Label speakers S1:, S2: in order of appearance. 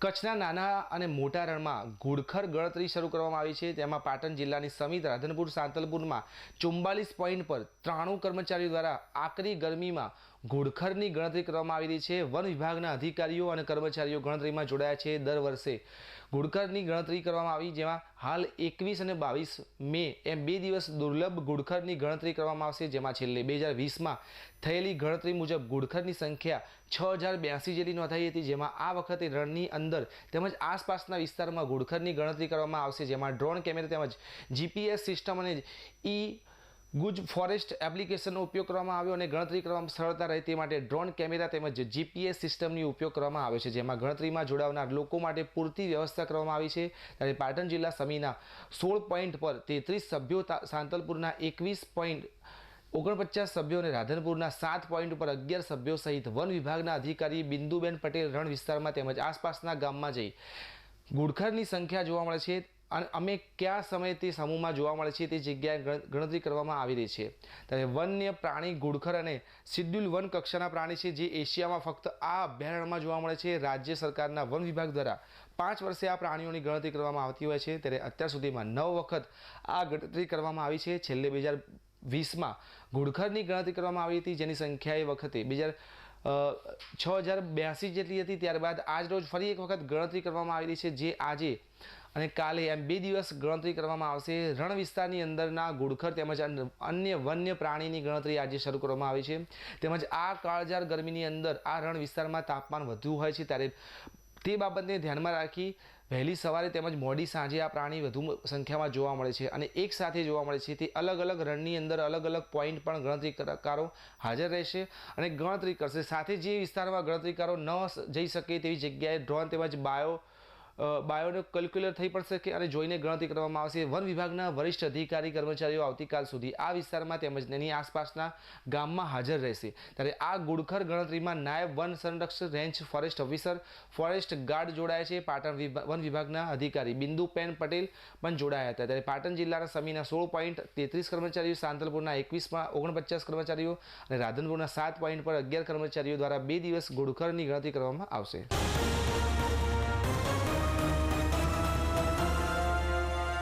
S1: કચ્છના નાના અને મોટા રણમાં ઘુડખર ગણતરી શરૂ કરવામાં આવી છે. તેમાં પાટણ જિલ્લાની સમિત રાધનપુર, સાંતલપુરમાં ચુમ્બાલીસ પોઈન્ટ પર ત્રાણું કર્મચારીઓ દ્વારા આકરી ગરમીમાં ઘુડખરની ગણતરી કરવામાં આવી રહી છે. વન વિભાગના અધિકારીઓ અને કર્મચારીઓ ગણતરીમાં જોડાયા છે. દર વર્ષે ઘુડખરની ગણતરી કરવામાં આવી, જેમાં હાલ એકવીસ અને બાવીસ મે એમ બે દિવસ દુર્લભ ઘુડખરની ગણતરી કરવામાં આવશે, જેમાં છેલ્લે બે હજાર વીસમાં થયેલી ગણતરી મુજબ ઘુડખરની સંખ્યા છ હજાર બ્યાસી જેટલી નોંધાઈ હતી, જેમાં આ વખતે રણની અંદર તેમજ આસપાસના વિસ્તારમાં ઘુડખરની ગણતરી કરવામાં આવશે, જેમાં ડ્રોન કેમેરા તેમજ જીપીએસ સિસ્ટમ અને ઈ ગુજ ફોરેસ્ટ એપ્લિકેશનનો ઉપયોગ કરવામાં આવ્યો અને ગણતરી કરવામાં સરળતા રહે તે માટે ડ્રોન કેમેરા તેમજ જીપીએસ સિસ્ટમની ઉપયોગ કરવામાં આવે છે, જેમાં ગણતરીમાં જોડાવનાર લોકો માટે પૂરતી વ્યવસ્થા કરવામાં આવી છે. ત્યારે પાટણ જિલ્લા સમીના સોળ પોઈન્ટ પર તેત્રીસ સભ્યો સાંતલપુરના એકવીસ પોઈન્ટ ઓગણપચાસ સભ્યો અને રાધનપુરના સાત પોઈન્ટ ઉપર અગિયાર સભ્યો સહિત વન વિભાગના અધિકારી બિંદુબેન પટેલ રણ વિસ્તારમાં તેમજ આસપાસના ગામમાં જઈ ગુડખરની સંખ્યા જોવા મળે છે અને અમે કયા સમયે તે સમૂહમાં જોવા મળે છે તે જગ્યાએ ગણતરી કરવામાં આવી રહી છે. ત્યારે વન્ય પ્રાણી ગુડખર અને શિડ્યુલ વન કક્ષાના પ્રાણી છે જે એશિયામાં ફક્ત આ અભયારણ્યમાં જોવા મળે છે. રાજ્ય સરકારના વન વિભાગ દ્વારા પાંચ વર્ષે આ પ્રાણીઓની ગણતરી કરવામાં આવતી હોય છે. ત્યારે અત્યાર સુધીમાં નવ વખત આ ગણતરી કરવામાં આવી છે. છેલ્લે બે હજાર વીસમાં ઘુડખરની ગણતરી કરવામાં આવી હતી, જેની સંખ્યા એ વખતે બે હજાર છ હજાર બ્યાસી જેટલી હતી. ત્યારબાદ આજ રોજ ફરી એક વખત ગણતરી કરવામાં આવેલી છે, જે આજે અને કાલે એમ બે દિવસ ગણતરી કરવામાં આવશે. રણ વિસ્તારની અંદરના ઘુડખર તેમજ અન્ય- વન્ય પ્રાણીની ગણતરી આજે શરૂ કરવામાં આવી છે. તેમજ આ કાળઝાળ ગરમીની અંદર આ રણ વિસ્તારમાં તાપમાન વધુ હોય છે, ત્યારે તે બાબતને ધ્યાનમાં રાખી વહેલી સવારે તેમજ મોડી સાંજે આ પ્રાણી વધુ સંખ્યામાં જોવા મળે છે અને એક સાથે જોવા મળે છે. તે અલગ અલગ રણની અંદર અલગ અલગ પોઈન્ટ પણ ગણતરીકારો હાજર રહેશે અને ગણતરી કરશે. સાથે જે વિસ્તારમાં ગણતરીકારો ન જઈ શકે તેવી જગ્યાએ ડ્રોન તેમજ બાયો બાયોનો કેલ્ક્યુલેટર થઈ પણ શકે અને જોઈને ગણતરી કરવામાં આવશે. વન વિભાગના વરિષ્ઠ અધિકારી, કર્મચારીઓ આવતીકાલ સુધી આ વિસ્તારમાં તેમજ તેની આસપાસના ગામમાં હાજર રહેશે. ત્યારે આ ગુડખર ગણતરીમાં નાયબ વન સંરક્ષક, range forest officer, forest guard જોડાયા છે. પાટણ વન વિભાગના અધિકારી બિંદુપેન પટેલ પણ જોડાયા હતા. ત્યારે પાટણ જિલ્લાના સમીના સોળ પોઈન્ટ તેત્રીસ કર્મચારીઓ, સાંતલપુરના એકવીસમાં ઓગણપચાસ કર્મચારીઓ અને રાધનપુરના સાત પોઈન્ટ પર અગિયાર કર્મચારીઓ દ્વારા બે દિવસ ગુડખરની ગણતરી કરવામાં આવશે.